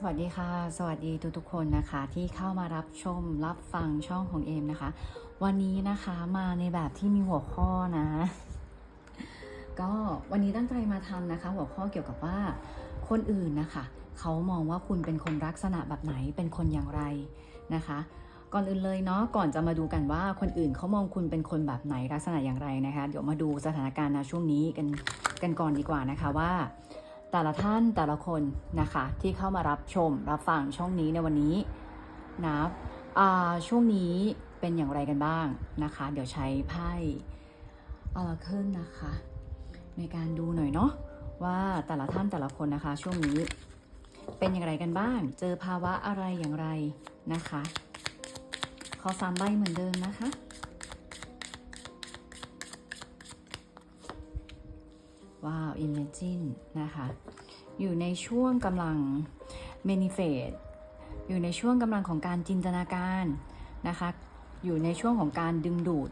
สวัสดีค่ะ สวัสดีทุกๆคนนะคะที่เข้ามารับชมรับฟังช่องของเอมนะคะ วันนี้นะคะมาในแบบที่มีหัวข้อนะ ก็วันนี้ตั้งใจมาทำนะคะ หัวข้อเกี่ยวกับว่าคนอื่นนะคะเขามองว่าคุณเป็นคนลักษณะแบบไหนเป็นคนอย่างไรนะคะ ก่อนอื่นเลยเนาะก่อนจะมาดูกันว่าคนอื่นเขามองคุณเป็นคนแบบไหนลักษณะอย่างไรนะคะ เดี๋ยวมาดูสถานการณ์นะช่วงนี้กันกันก่อนดีกว่านะคะว่า แต่ละท่านแต่ละคนนะคะที่เข้ามารับชมรับฟังช่องนี้ในวันนี้นะช่วงนี้เป็นอย่างไรกันบ้างนะคะ เดี๋ยวใช้ไพ่อาราเคิลนะคะ ในการดูหน่อยเนาะว่าแต่ละท่านแต่ละคนนะคะ ช่วงนี้เป็นอย่างไรกันบ้าง เจอภาวะอะไรอย่างไรนะคะขอสามใบเหมือนเดิมนะคะ ว้าว Imagine นะคะอยู่ในช่วงกำลัง manifest อยู่ในช่วงกำลังของการจินตนาการนะคะอยู่ในช่วงของการดึงดูด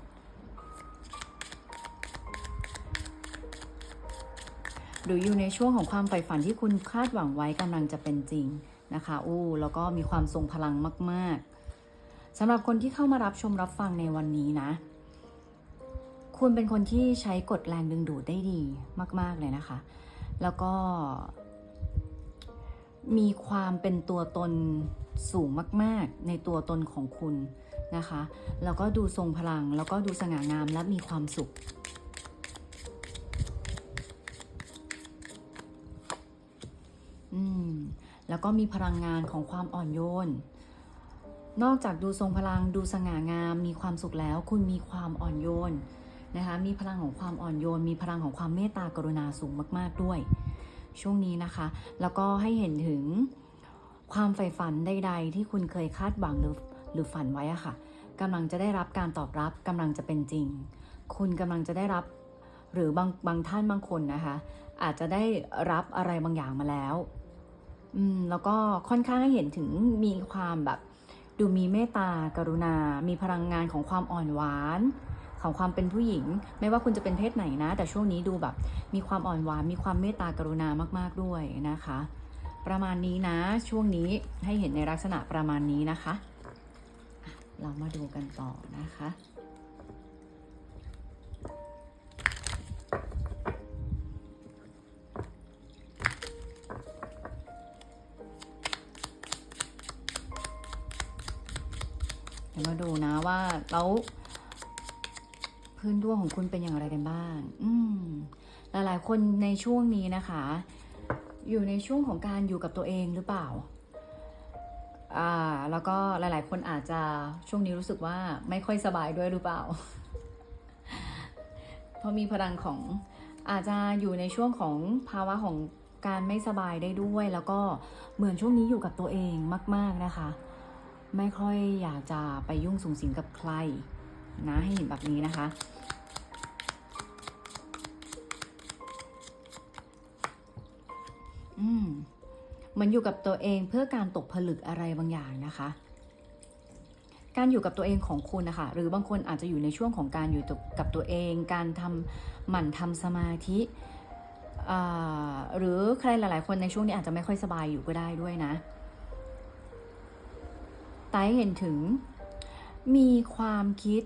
หรืออยู่ในช่วงของความใฝ่ฝันที่คุณคาดหวังไว้กำลังจะเป็นจริงนะคะอู้แล้วก็มีความทรงพลังมาก ๆสำหรับคนที่เข้ามารับชมรับฟังในวันนี้นะ คุณเป็นคนที่ใช้กฎแรงดึงดูดได้ดีมาก ๆ เลยนะคะ แล้วก็ มีความเป็นตัวตนสูงมาก ๆ ในตัวตนของคุณนะคะ แล้วก็ดูทรงพลัง แล้วก็ดูสง่างามและมีความสุข อืม แล้วก็มีพลังงานของความอ่อนโยน นอกจากดูทรงพลัง ดูสง่างาม มีความสุขแล้ว คุณมีความอ่อนโยน นะคะมีพลังของความอ่อนโยน มีพลังของความเมตตากรุณาสูงมาก ๆด้วย ช่วงนี้นะคะ แล้วก็ให้เห็นถึงความใฝ่ฝันใด ๆ ที่คุณเคยคาดหวังหรือหรือฝันไว้อะค่ะกำลังจะได้รับการตอบรับกำลังจะเป็นจริง คุณกำลังจะได้รับหรือบางบางท่านบางคนนะคะ อาจจะได้รับอะไรบางอย่างมาแล้วอืมแล้วก็ค่อนข้างให้เห็นถึงมีความแบบ ดูมีเมตตากรุณา มีพลังงานของความอ่อนหวาน ของความเป็นผู้หญิง ไม่ว่าคุณจะเป็นเพศไหนนะ แต่ช่วงนี้ดูแบบ มีความอ่อนหวานมีความเมตตากรุณามาก ๆด้วยนะคะ ประมาณนี้นะ ช่วงนี้ให้เห็นในลักษณะประมาณนี้นะคะ เรามาดูกันต่อนะคะเดี๋ยวมาดูนะว่าแล้ว พื้นดวงของคุณเป็นอย่างไรกันบ้าง อืม หลายๆ คนในช่วงนี้นะคะ อยู่ในช่วงของการอยู่กับตัวเองหรือเปล่า อ่า แล้วก็หลาย ๆ คนอาจจะช่วงนี้รู้สึกว่าไม่ค่อยสบายด้วยหรือเปล่า เพราะมีพลังของอาจจะอยู่ในช่วงของภาวะของการไม่สบายได้ด้วย แล้วก็เหมือนช่วงนี้อยู่กับตัวเองมาก ๆนะคะ ไม่ค่อยอยากจะไปยุ่งสุงสิงกับใคร นะให้เห็นแบบนี้นะคะ อืมมันอยู่กับตัวเองเพื่อการตกผลึกอะไรบางอย่างนะคะ การอยู่กับตัวเองของคุณนะคะ หรือบางคนอาจจะอยู่ในช่วงของการอยู่กับตัวเอง การทำหมั่นทำสมาธิหรือใครหลาย ๆ คนในช่วงนี้อาจจะไม่ค่อยสบายอยู่ก็ได้ด้วยนะไต้เห็นถึงมีความคิด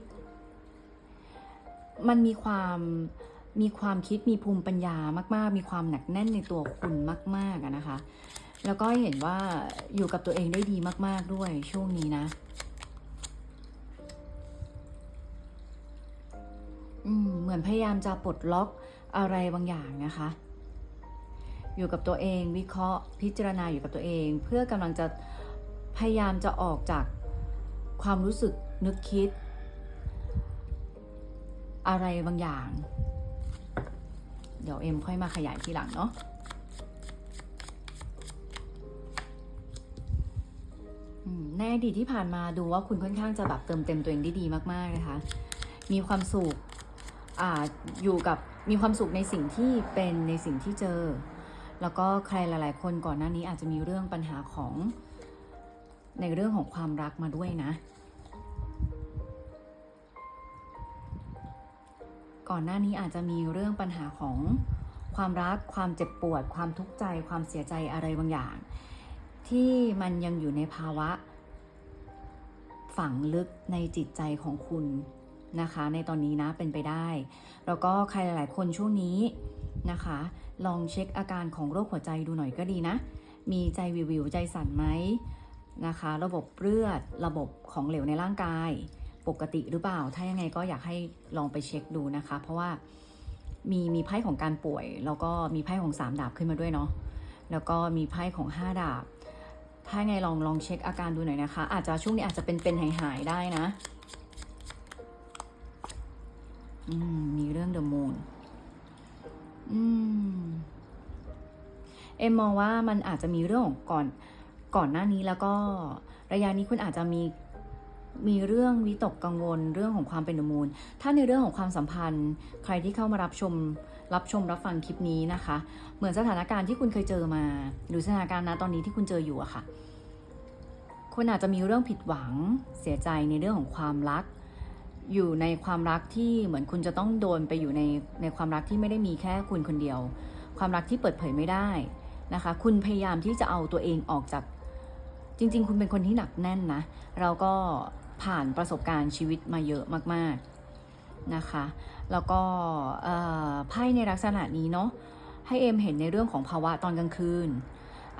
มันมีความมีความคิดมีภูมิปัญญามาก ๆ มีความหนักแน่นในตัวคุณมากๆนะคะ แล้วก็เห็นว่าอยู่กับตัวเองได้ดีมาก ๆ ด้วยช่วงนี้นะอืมเหมือนพยายามจะปลดล็อกอะไรบางอย่างนะคะ อยู่กับตัวเองวิเคราะห์พิจารณาอยู่กับตัวเอง เพื่อกำลังจะพยายามจะออกจากความรู้สึกนึกคิด อะไรบางอย่าง เดี๋ยวเอ็มค่อยมาขยายทีหลังเนาะในอดีตที่ผ่านมาดูว่าคุณค่อนข้างจะแบบเติมเต็มตัวเองได้ดีมากๆนะคะ มีความสุขออยู่กับมีความสุขในสิ่งที่เป็นในสิ่งที่เจอ แล้วก็ใครหลาย ๆ คนก่อนหน้านี้อาจจะมีเรื่องปัญหาของในเรื่องของความรักมาด้วยนะ ก่อนหน้านี้อาจจะมีเรื่องปัญหาของความรัก ความเจ็บปวด ความทุกข์ใจ ความเสียใจอะไรบางอย่าง ที่มันยังอยู่ในภาวะ ฝังลึกในจิตใจของคุณนะคะ ในตอนนี้นะเป็นไปได้ แล้วก็ใครหลาย ๆ คนช่วงนี้นะคะ ลองเช็คอาการของโรคหัวใจดูหน่อยก็ดีนะ มีใจวิววิวใจสั่นไหมนะคะ ระบบเลือด ระบบของเหลวในร่างกาย ปกติหรือเปล่า ถ้ายังไงก็อยากให้ลองไปเช็คดูนะคะ เพราะว่ามีมีไพ่ของการป่วย แล้วก็มีไพ่ของสามดาบขึ้นมาด้วยเนาะ แล้วก็มีไพ่ของห้าดาบ ถ้าไงลองลองเช็คอาการดูหน่อยนะคะ อาจจะช่วงนี้อาจจะเป็นเป็นหายหายได้นะอืมมีเรื่องเดอะมูนอืมเอ็มมองว่ามันอาจจะมีเรื่องของก่อนก่อนหน้านี้แล้วก็ระยะนี้คุณอาจจะมี มีเรื่องวิตกกังวลเรื่องของความเป็นอมูนถ้าในเรื่องของความสัมพันธ์ ใครที่เข้ามารับชม รับชมรับฟังคลิปนี้นะคะ เหมือนสถานการณ์ที่คุณเคยเจอมา หรือสถานการณ์ณตอนนี้ที่คุณเจออยู่อะค่ะคุณอาจจะมีเรื่องผิดหวังเสียใจในเรื่องของความรัก อยู่ในความรักที่เหมือนคุณจะต้องโดนไปอยู่ในในความรักที่ไม่ได้มีแค่คุณคนเดียว ความรักที่เปิดเผยไม่ได้นะคะ คุณพยายามที่จะเอาตัวเองออกจากจริง ๆ คุณเป็นคนที่หนักแน่นนะ เราก็ ผ่านประสบการณ์ชีวิตมาเยอะมากๆนะคะ แล้วก็ไพ่ในลักษณะนี้เนาะให้เอมเห็นในเรื่องของภาวะตอนกลางคืน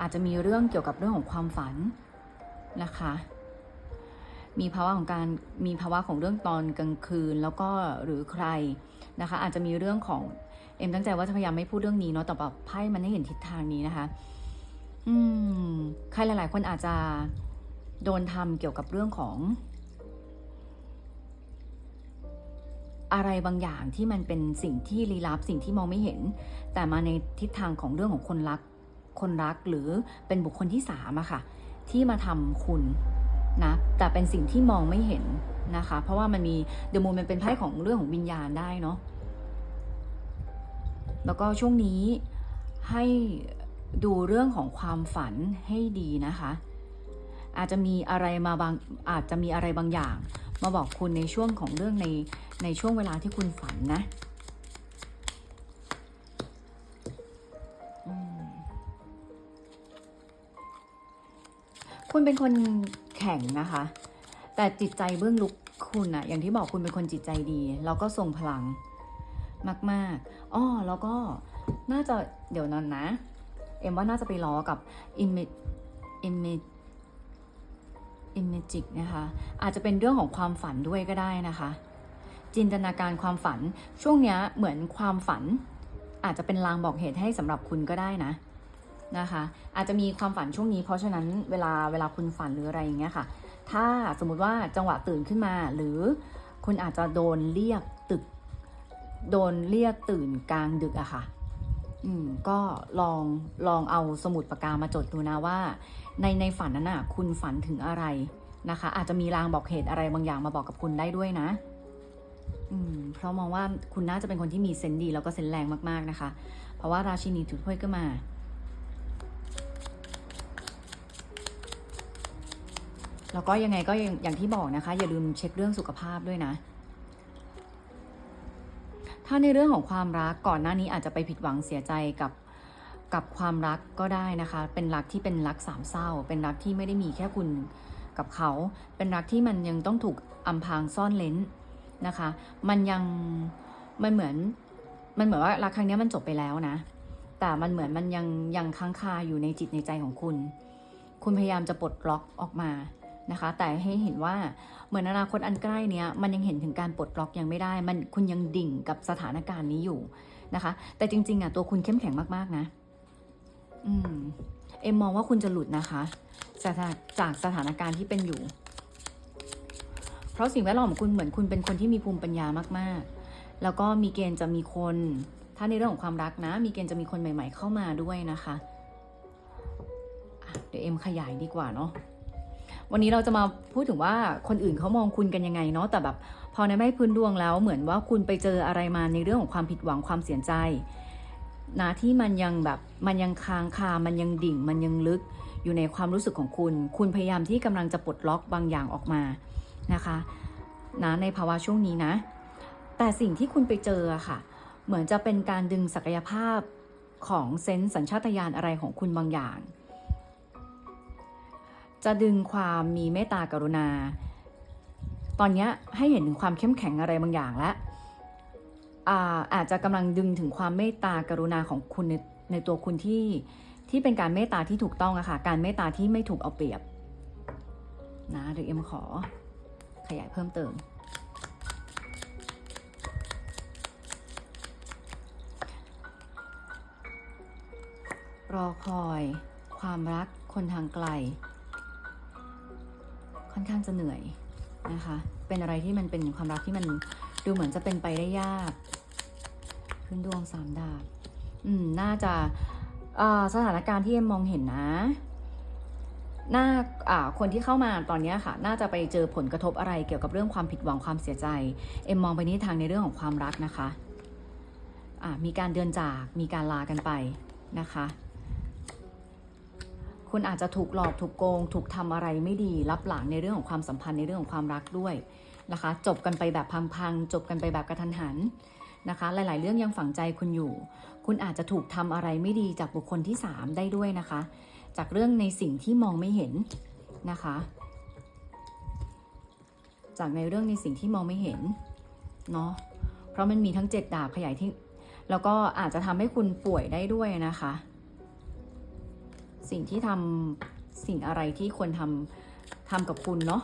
อาจจะมีเรื่องเกี่ยวกับเรื่องของความฝันนะคะ มีภาวะของการมีภาวะของเรื่องตอนกลางคืนแล้วก็หรือใครนะคะ อาจจะมีเรื่องของเอ็มตั้งใจว่าจะพยายามไม่พูดเรื่องนี้เนาะแต่แบบไพ่มันให้เห็นทิศทางนี้นะคะ อืมใครหลาย ๆ คนอาจจะโดนทำเกี่ยวกับเรื่องของ อะไรบางอย่างที่มันเป็นสิ่งที่ลี้ลับสิ่งที่มองไม่เห็น แต่มาในทิศทางของเรื่องของคนรัก คนรักหรือเป็นบุคคลที่สามอะค่ะ ที่มาทำคุณนะแต่เป็นสิ่งที่มองไม่เห็นนะคะ เพราะว่ามันมีเดอะมูนมันเป็นไพ่ของเรื่องของวิญญาณได้เนาะแล้วก็ช่วงนี้ให้ดูเรื่องของความฝันให้ดีนะคะ อาจจะมีอะไรมาบางอาจจะมีอะไรบางอย่าง มาบอกคุณในช่วงของเรื่องในในช่วงเวลาที่คุณฝันนะคุณเป็นคนแข็งนะคะ แต่จิตใจเบื้องลึกคุณอะอย่างที่บอกคุณเป็นคนจิตใจดี แล้วก็ทรงพลังมากๆอ้อแล้วก็น่าจะเดี๋ยวนั้นนะ เอ็มว่าน่าจะไปล้อกับ image image อิมเมจิกนะคะ อาจจะเป็นเรื่องของความฝันด้วยก็ได้นะคะ จินตนาการความฝันช่วงนี้เหมือนความฝัน อาจจะเป็นลางบอกเหตุให้สำหรับคุณก็ได้นะนะคะ อาจจะมีความฝันช่วงนี้เพราะฉะนั้นเวลาเวลาคุณฝันหรืออะไรอย่างเงี้ยค่ะ ถ้าสมมุติว่าจังหวะตื่นขึ้นมา หรือคุณอาจจะโดนเรียกตึก โดนเรียกตื่นกลางดึกอะค่ะ อืมก็ลองลองเอาสมุดปากกามาจดดูนะว่า ในในฝันนั้นน่ะ คุณฝันถึงอะไรนะคะ อาจจะมีลางบอกเหตุอะไรบางอย่างมาบอกกับคุณได้ด้วยนะ อืมเพราะมองว่าคุณน่าจะเป็นคนที่มีเซนดี แล้วก็เซนแรงมากๆนะคะ เพราะว่าราชินีถือถ้วยก็มาแล้วก็ยังไงก็อย่างที่บอกนะคะ อย่าลืมเช็คเรื่องสุขภาพด้วยนะ ถ้าในเรื่องของความรักก่อนหน้านี้อาจจะไปผิดหวังเสียใจกับกับความรักก็ได้นะคะ เป็นรักที่เป็นรักสามเศร้า เป็นรักที่ไม่ได้มีแค่คุณกับเขา เป็นรักที่มันยังต้องถูกอำพางซ่อนเลนนะคะ มันยังมันเหมือนมันเหมือนว่ารักครั้งนี้มันจบไปแล้วนะ แต่มันเหมือนมันยังยังค้างคาอยู่ในจิตในใจของคุณ คุณพยายามจะปลดล็อกออกมา นะคะ แต่ให้เห็นว่าเหมือนอนาคตอันใกล้เนี้ยมันยังเห็นถึงการปลดล็อกยังไม่ได้ มันคุณยังดิ่งกับสถานการณ์นี้อยู่นะคะ แต่จริงๆอะตัวคุณเข้มแข็งมากๆนะ อืม เอ็มมองว่าคุณจะหลุดนะคะจากจากสถานการณ์ที่เป็นอยู่ เพราะสิ่งแวดล้อมของคุณเหมือนคุณเป็นคนที่มีภูมิปัญญามากๆ แล้วก็มีเกณฑ์จะมีคน ถ้าในเรื่องของความรักนะ มีเกณฑ์จะมีคนใหม่ ๆ เข้ามาด้วยนะคะะเดี๋ยวเอ็มขยายดีกว่าเนาะ วันนี้เราจะมาพูดถึงว่าคนอื่นเขามองคุณกันยังไงเนาะแต่แบบ พอในไม่พื้นดวงแล้วเหมือนว่าคุณไปเจออะไรมาในเรื่องของความผิดหวังความเสียใจนะที่มันยังแบบมันยังค้างคา มันยังดิ่ง มันยังลึกอยู่ในความรู้สึกของคุณ คุณพยายามที่กำลังจะปลดล็อกบางอย่างออกมานะคะนะในภาวะช่วงนี้นะ แต่สิ่งที่คุณไปเจอค่ะ เหมือนจะเป็นการดึงศักยภาพของเซนส์สัญชาตญาณอะไรของคุณบางอย่าง จะดึงความมีเมตตากรุณา ตอนนี้ให้เห็นถึงความเข้มแข็งอะไรบางอย่างแล้วอาอาจจะกำลังดึงถึงความเมตตากรุณาของคุณในในตัวคุณที่ที่เป็นการเมตตาที่ถูกต้องอะค่ะ การเมตตาที่ไม่ถูกเอาเปรียบนะเดี๋ยวเอ็มขอขยายเพิ่มเติม รอคอย ความรักคนทางไกล ค่อนข้างจะเหนื่อยนะคะ เป็นอะไรที่มันเป็นความรักที่มันดูเหมือนจะเป็นไปได้ยากขึ้นดวงสามดาบ อืม น่าจะสถานการณ์ที่เอ็มมองเห็นนะน่าคนที่เข้ามาตอนนี้ค่ะ น่าจะไปเจอผลกระทบอะไรเกี่ยวกับเรื่องความผิดหวังความเสียใจ เอ็มมองไปนี้ทางในเรื่องของความรักนะคะอ่ามีการเดินจาก มีการลากันไปนะคะ คุณอาจจะถูกหลอกถูกโกง ถูกทำอะไรไม่ดีรับหลังในเรื่องของความสัมพันธ์ในเรื่องของความรักด้วยนะคะ จบกันไปแบบพังๆจบกันไปแบบกระทันหันนะคะ หลาย ๆ เรื่องยังฝังใจคุณอยู่ คุณอาจจะถูกทำอะไรไม่ดีจากบุคคลที่ 3 ได้ด้วยนะคะ จากเรื่องในสิ่งที่มองไม่เห็นนะคะ จากในเรื่องในสิ่งที่มองไม่เห็นเนาะเพราะมันมีทั้งเจ็ดดาบขยายที่ แล้วก็อาจจะทำให้คุณป่วยได้ด้วยนะคะ สิ่งที่ทำสิ่งอะไรที่ควรทำทำกับคุณเนาะ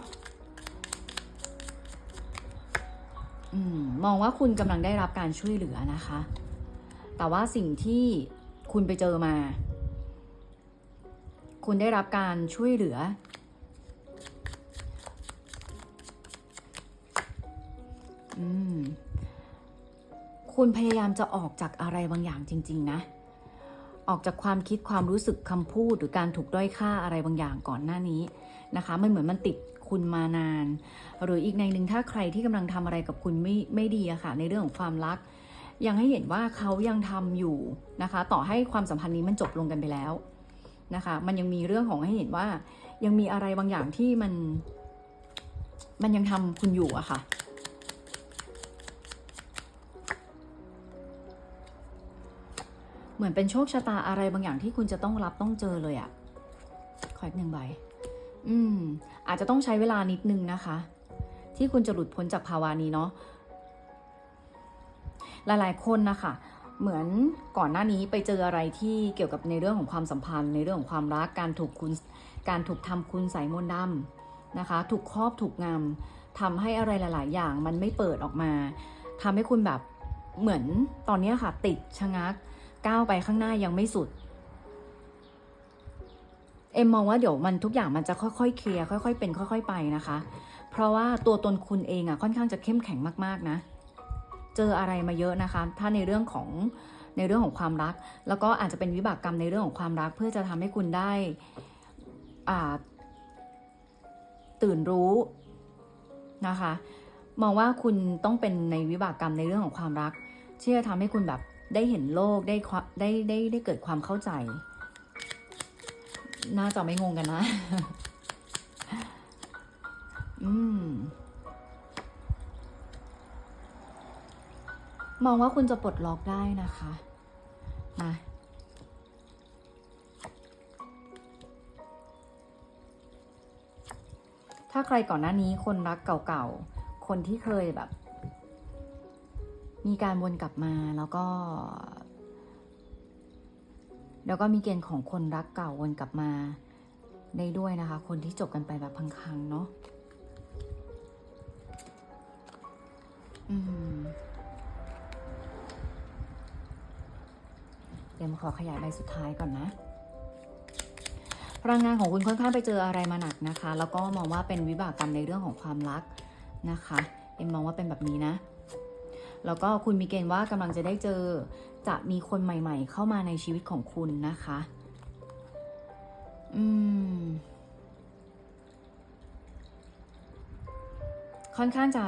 อมมองว่าคุณกำลังได้รับการช่วยเหลือนะคะ แต่ว่าสิ่งที่คุณไปเจอมา คุณได้รับการช่วยเหลือ อืม คุณพยายามจะออกจากอะไรบางอย่างจริง ๆ นะ ออกจากความคิดความรู้สึกคำพูดหรือการถูกด้อยค่าอะไรบางอย่างก่อนหน้านี้นะคะ มันเหมือนมันติดคุณมานาน หรืออีกในหนึ่งถ้าใครที่กำลังทำอะไรกับคุณไม่ไม่ดีอะค่ะ ในเรื่องของความรัก ยังให้เห็นว่าเขายังทำอยู่นะคะ ต่อให้ความสัมพันธ์นี้มันจบลงกันไปแล้วนะคะ มันยังมีเรื่องของให้เห็นว่า ยังมีอะไรบางอย่างที่มัน มันยังทำคุณอยู่อะค่ะ เหมือนเป็นโชคชะตาอะไรบางอย่างที่คุณจะต้องรับต้องเจอเลยอะ่ะขออีกหนึ่งใบ อืม อาจจะต้องใช้เวลานิดนึงนะคะ ที่คุณจะหลุดพ้นจากภาวะนี้เนาะ หลายๆ คนนะคะ เหมือนก่อนหน้านี้ไปเจออะไรที่เกี่ยวกับในเรื่องของความสัมพันธ์ ในเรื่องของความรัก การถูกคุณ การถูกทำคุณใส่มนต์ดำนะคะ ถูกครอบถูกงำทำให้อะไรหลาย ๆ อย่างมันไม่เปิดออกมาทำให้คุณแบบเหมือนตอนนี้ค่ะ ติดชะงัก ก้าวไปข้างหน้ายังไม่สุด เอ็มมองว่าเดี๋ยวมันทุกอย่างมันจะค่อยๆเคลียร์ค่อย ๆ เป็นค่อย ๆ ไปนะคะ เพราะว่าตัวตนคุณเองอะค่อนข้างจะเข้มแข็งมากๆนะ เจออะไรมาเยอะนะคะ ถ้าในเรื่องของในเรื่องของความรัก แล้วก็อาจจะเป็นวิบากกรรมในเรื่องของความรัก เพื่อจะทำให้คุณได้ตื่นรู้นะคะ มองว่าคุณต้องเป็นในวิบากกรรมในเรื่องของความรักที่จะทำให้คุณแบบ ได้เห็นโลกได้ได้ได้ได้เกิดความเข้าใจ น่าจะไม่งงกันนะ อืม มองว่าคุณจะปลดล็อกได้นะคะมาถ้าใครก่อนหน้านี้คนรักเก่าๆ คนที่เคยแบบ มีการวนกลับมาแล้วก็ แล้วก็มีเกณฑ์ของคนรักเก่าวนกลับมาได้ด้วยนะคะ คนที่จบกันไปแบบพังๆเนาะอืมเดี๋ยวมาขอขยายใบสุดท้ายก่อนนะพลังงานของคุณค่อนข้างไปเจออะไรมาหนักนะคะ แล้วก็มองว่าเป็นวิบากกรรมในเรื่องของความรักนะคะ เอ็มมองว่าเป็นแบบนี้นะ แล้วก็คุณมีเกณฑ์ว่ากำลังจะได้เจอ จะมีคนใหม่ ๆ เข้ามาในชีวิตของคุณนะคะ อืม ค่อนข้างจะ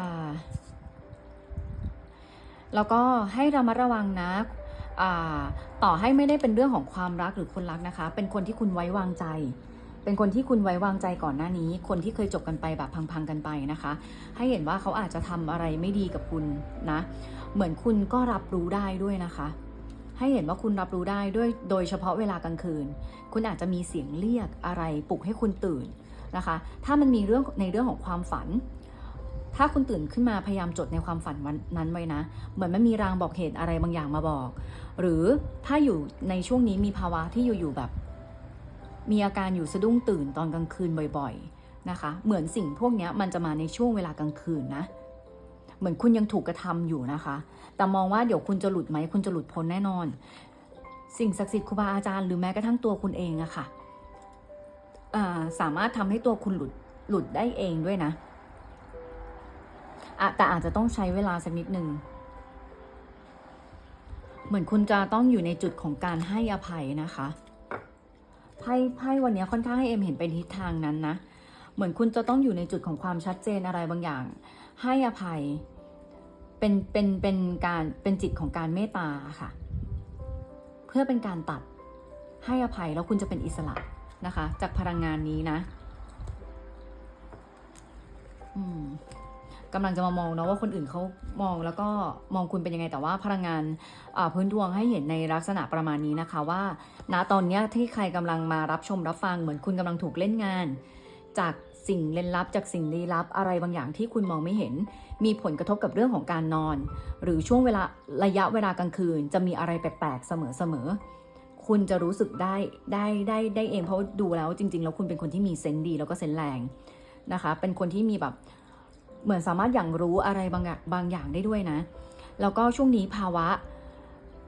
แล้วก็ให้ระมัดระวังนะต่อให้ไม่ได้เป็นเรื่องของความรักหรือคนรักนะคะ เป็นคนที่คุณไว้วางใจ เป็นคนที่คุณไว้วางใจก่อนหน้านี้ คนที่เคยจบกันไปแบบพังๆกันไปนะคะ ให้เห็นว่าเขาอาจจะทำอะไรไม่ดีกับคุณนะ เหมือนคุณก็รับรู้ได้ด้วยนะคะ ให้เห็นว่าคุณรับรู้ได้ด้วยโดยเฉพาะเวลากลางคืน คุณอาจจะมีเสียงเรียกอะไรปลุกให้คุณตื่นนะคะ ถ้ามันมีเรื่องในเรื่องของความฝันถ้าคุณตื่นขึ้นมาพยายามจดในความฝันวันนั้นไว้นะ เหมือนมันมีรางบอกเหตุอะไรบางอย่างมาบอก หรือถ้าอยู่ในช่วงนี้มีภาวะที่อยู่ๆแบบ มีอาการอยู่สะดุ้งตื่นตอนกลางคืนบ่อยๆนะคะ เหมือนสิ่งพวกนี้มันจะมาในช่วงเวลากลางคืนนะ เหมือนคุณยังถูกกระทำอยู่นะคะ แต่มองว่าเดี๋ยวคุณจะหลุดไหมคุณจะหลุดพ้นแน่นอน สิ่งศักดิ์สิทธิ์ครูบาอาจารย์หรือแม้กระทั่งตัวคุณเองอะค่ะอ่าสามารถทำให้ตัวคุณหลุดหลุดได้เองด้วยนะแต่อาจจะต้องใช้เวลาสักนิดหนึ่งเหมือนคุณจะต้องอยู่ในจุดของการให้อภัยนะคะ พ่ไพ่วันนี้ค่อนข้างให้เอ็มเห็นไปทิศทางนั้นนะ เหมือนคุณจะต้องอยู่ในจุดของความชัดเจนอะไรบางอย่าง ให้อภัย เป็น เป็น เป็นการ เป็นจิตของการเมตตาค่ะ เพื่อเป็นการตัด ให้อภัยแล้วคุณจะเป็นอิสระนะคะ จากพลังงานนี้นะ อืม กำลังจะมามองเนาะว่าคนอื่นเขามองแล้วก็มองคุณเป็นยังไง แต่ว่าพลังงานอ่าพื้นดวงให้เห็นในลักษณะประมาณนี้นะคะว่า ณตอนเนี้ยที่ใครกำลังมารับชมรับฟังเหมือนคุณกำลังถูกเล่นงาน จากสิ่งเล่นลับจากสิ่งลี้ลับอะไรบางอย่างที่คุณมองไม่เห็น มีผลกระทบกับเรื่องของการนอน หรือช่วงเวลาระยะเวลากลางคืน จะมีอะไรแปลกๆเสมอๆคุณจะรู้สึกได้ได้ได้ได้เองเพราะดูแล้วจริง ๆ แล้วคุณเป็นคนที่มีเซนส์ดีแล้วก็เซนส์แรงนะคะ เป็นคนที่มีแบบ เหมือนสามารถอย่างรู้อะไรบางอย่างบางอย่างได้ด้วยนะ แล้วก็ช่วงนี้ภาวะ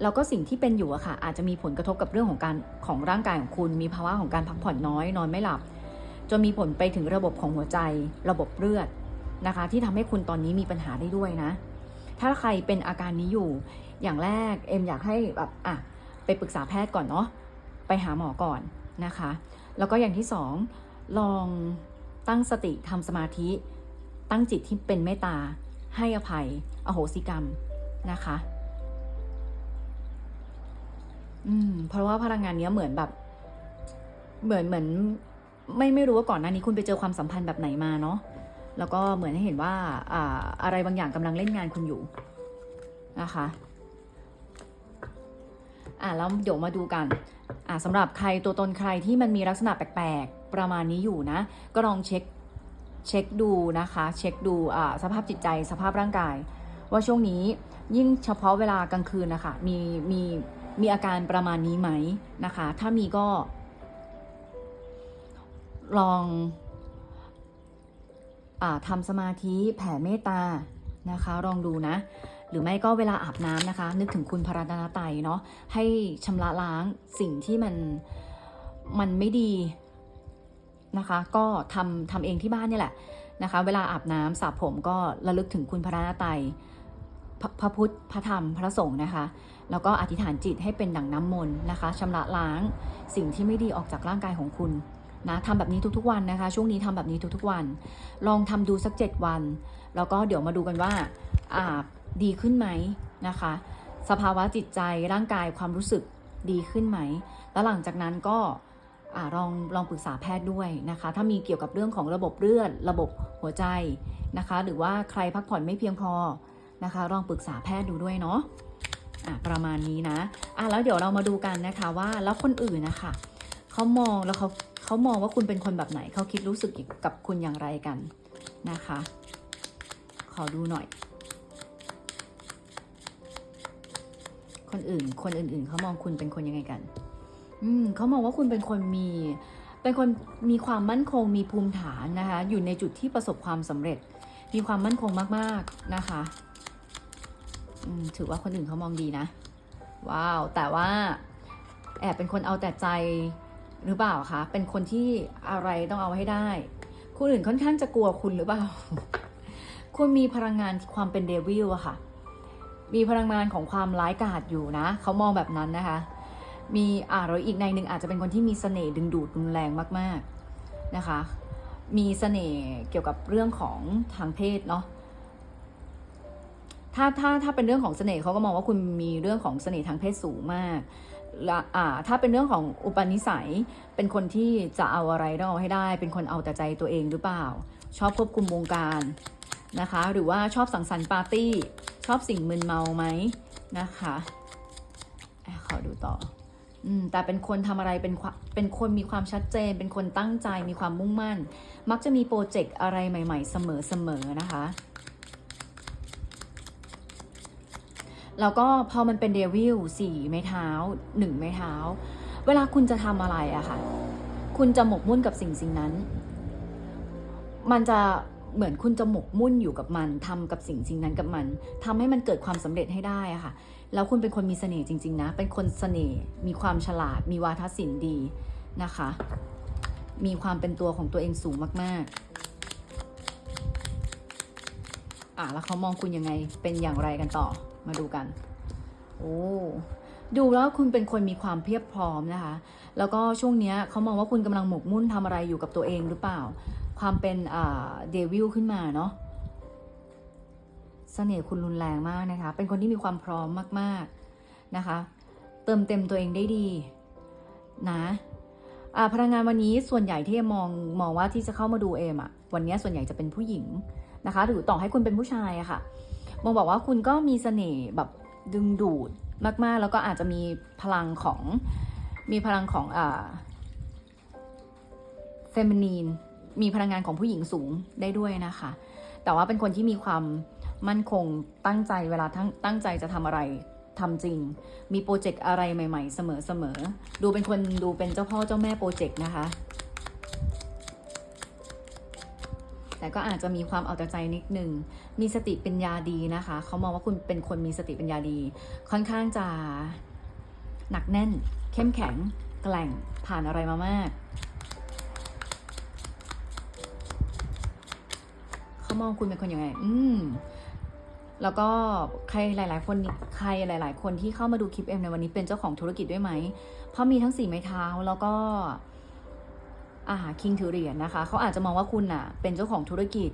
แล้วก็สิ่งที่เป็นอยู่อะค่ะ อาจจะมีผลกระทบกับเรื่องของการของร่างกายของคุณ มีภาวะของการพักผ่อนน้อยนอนไม่หลับ จนมีผลไปถึงระบบของหัวใจ ระบบเลือดนะคะ ที่ทำให้คุณตอนนี้มีปัญหาได้ด้วยนะ ถ้าใครเป็นอาการนี้อยู่ อย่างแรกเอ็มอยากให้แบบอะไปปรึกษาแพทย์ก่อนเนาะไปหาหมอก่อนนะคะ แล้วก็อย่างที่สองลองตั้งสติทำสมาธิ ตั้งจิตที่เป็นเมตตา ให้อภัย อโหสิกรรมนะคะ อืม เพราะว่าพลังงานเนี้ยเหมือนแบบ เหมือนเหมือน ไม่ไม่รู้ว่าก่อนหน้านี้คุณไปเจอความสัมพันธ์แบบไหนมาเนาะแล้วก็เหมือนให้เห็นว่าอ่า อะไรบางอย่างกำลังเล่นงานคุณอยู่นะคะอ่าแล้วเดี๋ยวมาดูกันอ่าสำหรับใครตัวตนใครที่มันมีลักษณะแปลกๆ ประมาณนี้อยู่นะ ก็ลองเช็ค เช็คดูนะคะ เช็คดูสภาพจิตใจสภาพร่างกาย ว่าช่วงนี้ยิ่งเฉพาะเวลากลางคืนนะคะมีมีมีอาการประมาณนี้ไหมนะคะ ถ้ามีก็ ลองอทำสมาธิแผ่เมตตานะคะ ลองดูนะ หรือไม่ก็เวลาอาบน้ำนะคะ นึกถึงคุณพระรัตนตรัยเนาะให้ชำระล้างสิ่งที่มันมันไม่ดี นะคะ ก็ทำทำเองที่บ้านนี่แหละนะคะ เวลาอาบน้ำสระผมก็ระลึกถึงคุณพระรัตนตรัยพระพระพุทธ พระธรรม พระสงฆ์นะคะ แล้วก็อธิษฐานจิตให้เป็นดั่งน้ำมนต์นะคะชำระล้างสิ่งที่ไม่ดีออกจากร่างกายของคุณนะทำแบบนี้ทุกๆวันนะคะ ช่วงนี้ทำแบบนี้ทุกๆวัน ลองทำดูสัก 7 วัน แล้วก็เดี๋ยวมาดูกันว่าอ่าดีขึ้นไหมนะคะ สภาวะจิตใจร่างกายความรู้สึกดีขึ้นไหม แล้วหลังจากนั้นก็ อลองลองปรึกษาแพทย์ด้วยนะคะ ถ้ามีเกี่ยวกับเรื่องของระบบเลือด ระบบหัวใจนะคะ หรือว่าใครพักผ่อนไม่เพียงพอนะคะ ลองปรึกษาแพทย์ดูด้วยเนาะอะประมาณนี้นะอะแล้วเดี๋ยวเรามาดูกันนะคะว่าแล้วคนอื่นนะคะเขามองแล้วเขาเขามองว่าคุณเป็นคนแบบไหนเขาคิดรู้สึกกับคุณอย่างไรกันนะคะ ขอดูหน่อย คนอื่น คนอื่นๆเขามองคุณเป็นคนยังไงกัน อืมเขามองว่าคุณเป็นคนมี เป็นคนมีความมั่นคงมีภูมิฐานนะคะ อยู่ในจุดที่ประสบความสำเร็จ มีความมั่นคงมาก ๆนะคะอืมถือว่าคนอื่นเขามองดีนะ ว้าว แต่ว่าแอบเป็นคนเอาแต่ใจหรือเปล่าคะ เป็นคนที่อะไรต้องเอาให้ได้ คนอื่นค่อนข้างจะกลัวคุณหรือเปล่า คุณมีพลังงานความเป็นเดวิลอะค่ะ มีพลังงานของความร้ายกาจอยู่นะ เขามองแบบนั้นนะคะ มีอ่าเราอีกในหนึ่งอาจจะเป็นคนที่มีเสน่ห์ดึงดูดรุนแรงมากๆนะคะ มีเสน่ห์เกี่ยวกับเรื่องของทางเพศเนาะถ้าถ้าถ้าเป็นเรื่องของเสน่ห์เขาก็มองว่าคุณมีเรื่องของเสน่ห์ทางเพศสูงมากและอ่าถ้าเป็นเรื่องของอุปนิสัย เป็นคนที่จะเอาอะไรต้องเอาให้ได้ เป็นคนเอาแต่ใจตัวเองหรือเปล่า ชอบควบคุมวงการนะคะ หรือว่าชอบสังสรรค์ปาร์ตี้ ชอบสิ่งมึนเมาไหมนะคะ ขอดูต่อ อืมแต่เป็นคนทำอะไรเป็นความเป็นคนมีความชัดเจน เป็นคนตั้งใจมีความมุ่งมั่น มักจะมีโปรเจกต์อะไรใหม่ ๆ เสมอๆนะคะแล้วก็พอมันเป็นเดวิลสี่ไม้เท้าหนึ่งไม้เท้า เวลาคุณจะทำอะไรอะค่ะ คุณจะหมกมุ่นกับสิ่งสิ่งนั้น มันจะเหมือนคุณจะหมกมุ่นอยู่กับมันทำกับสิ่งสิ่งนั้นกับมันทำให้มันเกิดความสำเร็จให้ได้อะค่ะ แล้วคุณเป็นคนมีเสน่ห์จริง ๆ นะ เป็นคนเสน่ห์มีความฉลาด มีวาทศิลป์ดีนะคะ มีความเป็นตัวของตัวเองสูงมาก ๆ อะ แล้วเขามองคุณยังไงเป็นอย่างไรกันต่อมาดูกัน โอ้ดูแล้วคุณเป็นคนมีความเพียบพร้อมนะคะ แล้วก็ช่วงนี้เขามองว่าคุณกำลังหมกมุ่นทำอะไรอยู่กับตัวเองหรือเปล่า ความเป็นเดวิลขึ้นมาเนาะ เสน่ห์คุณรุนแรงมากนะคะ เป็นคนที่มีความพร้อมมากๆนะคะ เติมเต็มตัวเองได้ดีนะพลังงานวันนี้ส่วนใหญ่ที่มมองมองว่าที่จะเข้ามาดูเอมอะวันนี้ส่วนใหญ่จะเป็นผู้หญิงนะคะหรือต่อให้คุณเป็นผู้ชายอะค่ะมองบอกว่าคุณก็มีเสน่ห์แบบดึงดูดมากๆ แล้วก็อาจจะมีพลังของมีพลังของอ่าเฟมินีนมีพลังงานของผู้หญิงสูงได้ด้วยนะคะ แต่ว่าเป็นคนที่มีความ มั่นคงตั้งใจเวลาทั้งตั้งใจจะทำอะไรทำจริง มีโปรเจกต์อะไรใหม่ๆ เสมอๆ ดูเป็นคนดูเป็นเจ้าพ่อเจ้าแม่โปรเจกต์นะคะ แต่ก็อาจจะมีความเอาแต่ใจนิดนึง มีสติปัญญาดีนะคะ เขามองว่าคุณเป็นคนมีสติปัญญาดี ค่อนข้างจะหนักแน่น เข้มแข็ง แกล่ง ผ่านอะไรมามาก เขามองคุณเป็นคนยังไง อืม แล้วก็ใครหลาย ๆ คนใครหลาย ๆ คนที่เข้ามาดูคลิปเอ็มในวันนี้เป็นเจ้าของธุรกิจด้วยไหม เพราะมีทั้งสี่ไม้เท้าแล้วก็อ่าคิงถือเหรียญนะคะ เขาอาจจะมองว่าคุณอะเป็นเจ้าของธุรกิจ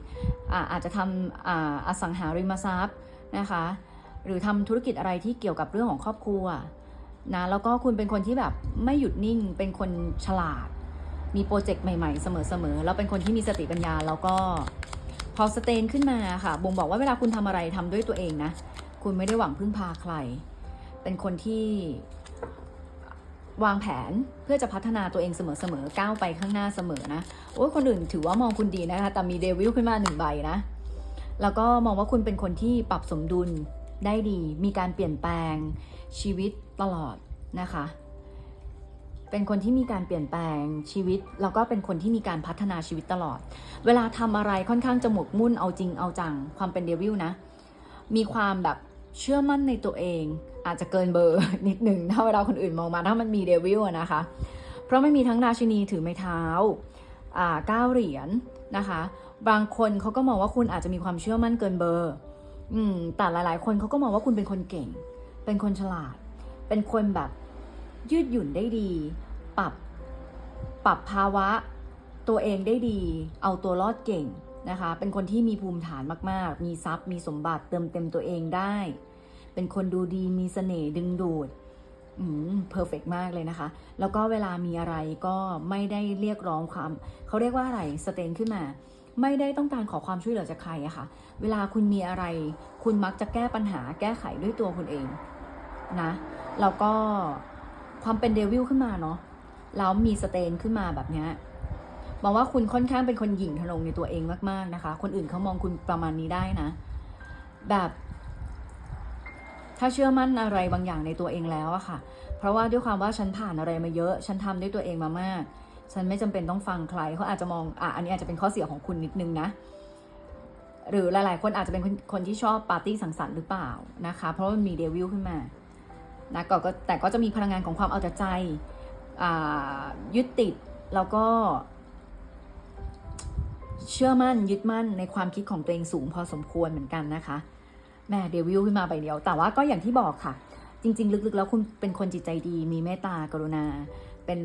อาอาจจะทำอาอสังหาริมทรัพย์นะคะ หรือทำธุรกิจอะไรที่เกี่ยวกับเรื่องของครอบครัวนะแล้วก็คุณเป็นคนที่แบบไม่หยุดนิ่งเป็นคนฉลาด มีโปรเจกต์ใหม่ ๆ เสมอๆแล้วเป็นคนที่มีสติปัญญาแล้วก็ พอสเตนขึ้นมาค่ะ บ่งบอกว่าเวลาคุณทำอะไรทำด้วยตัวเองนะ คุณไม่ได้หวังพึ่งพาใคร เป็นคนที่วางแผนเพื่อจะพัฒนาตัวเองเสมอๆก้าวไปข้างหน้าเสมอนะ โอ้ยคนอื่นถือว่ามองคุณดีนะคะ แต่มีเดวิลขึ้นมาหนึ่งใบนะ แล้วก็มองว่าคุณเป็นคนที่ปรับสมดุลได้ดี มีการเปลี่ยนแปลงชีวิตตลอดนะคะ เป็นคนที่มีการเปลี่ยนแปลงชีวิต แล้วก็เป็นคนที่มีการพัฒนาชีวิตตลอด เวลาทำอะไรค่อนข้างจะหมกมุ่นเอาจริงเอาจัง ความเป็นเดวิลนะ มีความแบบเชื่อมั่นในตัวเอง อาจจะเกินเบอร์นิดหนึ่งถ้าเวลาคนอื่นมองมาถ้ามันมีเดวิลนะคะ เพราะไม่มีทั้งราชินีถือไม้เท้าอ่าเก้าเหรียญนะคะ บางคนเขาก็มองว่าคุณอาจจะมีความเชื่อมั่นเกินเบอร์ อืมแต่หลาย ๆ คนเขาก็มองว่าคุณเป็นคนเก่ง เป็นคนฉลาด เป็นคนแบบ ยืดหยุ่นได้ดี ปรับ ปรับภาวะ ตัวเองได้ดี เอาตัวรอดเก่งนะคะ เป็นคนที่มีภูมิฐานมาก ๆ มีทรัพย์ มีสมบัติเติมเต็มตัวเองได้ เป็นคนดูดี มีเสน่ห์ดึงดูด อืม เพอร์เฟกมากเลยนะคะ แล้วก็เวลามีอะไรก็ไม่ได้เรียกร้องความ เขาเรียกว่าอะไร สเตนขึ้นมา ไม่ได้ต้องการขอความช่วยเหลือจากใครอะค่ะ เวลาคุณมีอะไร คุณมักจะแก้ปัญหา แก้ไขด้วยตัวคุณเองนะ แล้วก็ ความเป็นเดวิลขึ้นมาเนาะแล้วมีสเตนขึ้นมาแบบเนี้ยมองว่าคุณค่อนข้างเป็นคนหยิ่งทะนงในตัวเองมากๆนะคะ คนอื่นเขามองคุณประมาณนี้ได้นะ แบบ ถ้าเชื่อมั่นอะไรบางอย่างในตัวเองแล้วอะค่ะ เพราะว่าด้วยความว่าฉันผ่านอะไรมาเยอะ ฉันทำด้วยตัวเองมามาก ฉันไม่จำเป็นต้องฟังใครเขาอาจจะมองอะอันนี้อาจจะเป็นข้อเสียของคุณนิดนึงนะหรือหลายๆ คนอาจจะเป็นคนคนที่ชอบปาร์ตี้สังสรรค์หรือเปล่านะคะ เพราะมันมีเดวิลขึ้นมา นะก็แต่ก็จะมีพลังงานของความเอาแต่ใจยึดติดแล้วก็ เชื่อมั่นยึดมั่นในความคิดของตัวเองสูงพอสมควรเหมือนกันนะคะแม่เดวิลขึ้นมาใบเดียว แต่ว่าก็อย่างที่บอกค่ะ จริง ๆ ลึกๆ แล้วคุณเป็นคนจิตใจดี มีเมตตากรุณา เป็น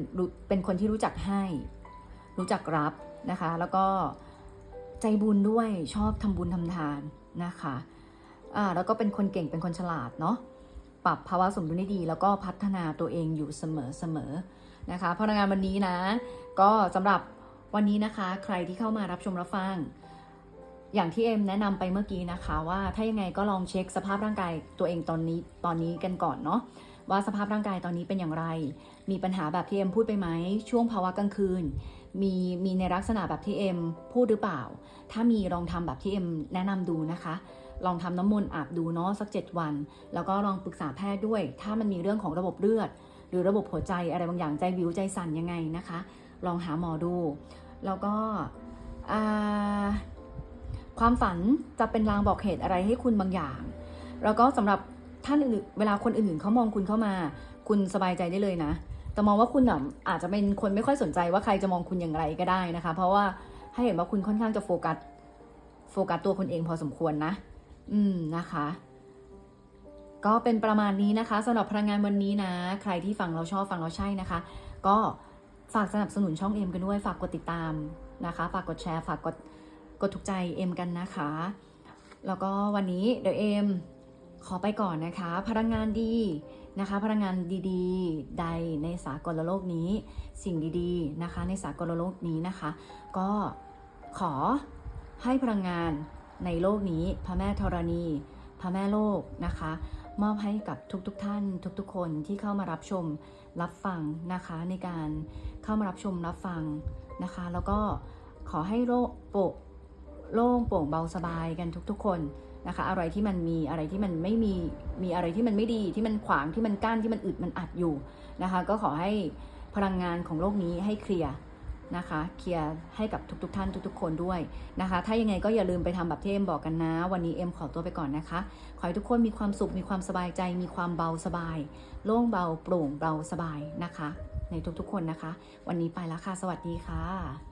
เป็นคนที่รู้จักให้ รู้จักรับนะคะ แล้วก็ใจบุญด้วยชอบทำบุญทำทานนะคะอ่าแล้วก็เป็นคนเก่งเป็นคนฉลาดเนาะ ปรับภาวะสมดุลได้ดี แล้วก็พัฒนาตัวเองอยู่เสมอเสมอนะคะพลังงานวันนี้นะ ก็สำหรับวันนี้นะคะ ใครที่เข้ามารับชมรับฟัง อย่างที่เอ็มแนะนำไปเมื่อกี้นะคะว่าถ้ายังไงก็ลองเช็คสภาพร่างกายตัวเองตอนนี้ตอนนี้กันก่อนเนาะว่าสภาพร่างกายตอนนี้เป็นอย่างไร มีปัญหาแบบที่เอ็มพูดไปไหม ช่วงภาวะกลางคืน มีมีในลักษณะแบบที่เอ็มพูดหรือเปล่า ถ้ามีลองทำแบบที่เอ็มแนะนำดูนะคะ ลองทำน้ำมนต์อาบดูเนาะสัก 7 วัน แล้วก็ลองปรึกษาแพทย์ด้วย ถ้ามันมีเรื่องของระบบเลือด หรือระบบหัวใจอะไรบางอย่างใจวิวใจสั่นยังไงนะคะ ลองหาหมอดู แล้วก็ความฝันจะเป็นลางบอกเหตุอะไรให้คุณบางอย่าง แล้วก็สำหรับท่านอื่นเวลาคนอื่นเขามองคุณเข้ามา คุณสบายใจได้เลยนะ แต่มองว่าคุณอะอาจจะเป็นคนไม่ค่อยสนใจว่าใครจะมองคุณอย่างไรก็ได้นะคะ เพราะว่าให้เห็นว่าคุณค่อนข้างจะโฟกัสโฟกัสตัวคุณเองพอสมควรนะ อืมนะคะ ก็เป็นประมาณนี้นะคะสำหรับพลังงานวันนี้นะ ใครที่ฟังเราชอบฟังเราใช่นะคะ ก็ฝากสนับสนุนช่องเอ็มกันด้วย ฝากกดติดตามนะคะ ฝากกดแชร์ ฝากกดกดถูกใจเอ็มกันนะคะ แล้วก็วันนี้เดี๋ยวเอ็มขอไปก่อนนะคะ พลังงานดีนะคะ พลังงานดีๆ ใดในสากลโลกนี้ สิ่งดีๆนะคะ ในสากลโลกนี้นะคะ ก็ขอให้พลังงาน ในโลกนี้ พระแม่ธรณี พระแม่โลกนะคะ มอบให้กับทุกๆทท่าน ทุกๆ คนที่เข้ามารับชมรับฟังนะคะ ในการเข้ามารับชมรับฟังนะคะ แล้วก็ขอให้โลกโปร่งโล่งโปร่งเบาสบายกันทุกๆ คนนะคะ อะไรที่มันมีอะไรที่มันไม่มีมีอะไรที่มันไม่ดีที่มันขวางที่มันกั้นที่มันอึดมันอัดอยู่นะคะ ก็ขอให้พลังงานของโลกนี้ให้เคลียร์ นะคะเคลียร์ให้กับทุกๆ ท่านทุกๆ คนด้วยนะคะ ถ้ายังไงก็อย่าลืมไปทำแบบที่เอ็มบอกกันนะ วันนี้เอ็มขอตัวไปก่อนนะคะ ขอให้ทุกคนมีความสุขมีความสบายใจ มีความเบาสบาย โล่งเบาโปร่งเบาสบายนะคะ ในทุกๆ คนนะคะ วันนี้ไปแล้วค่ะ สวัสดีค่ะ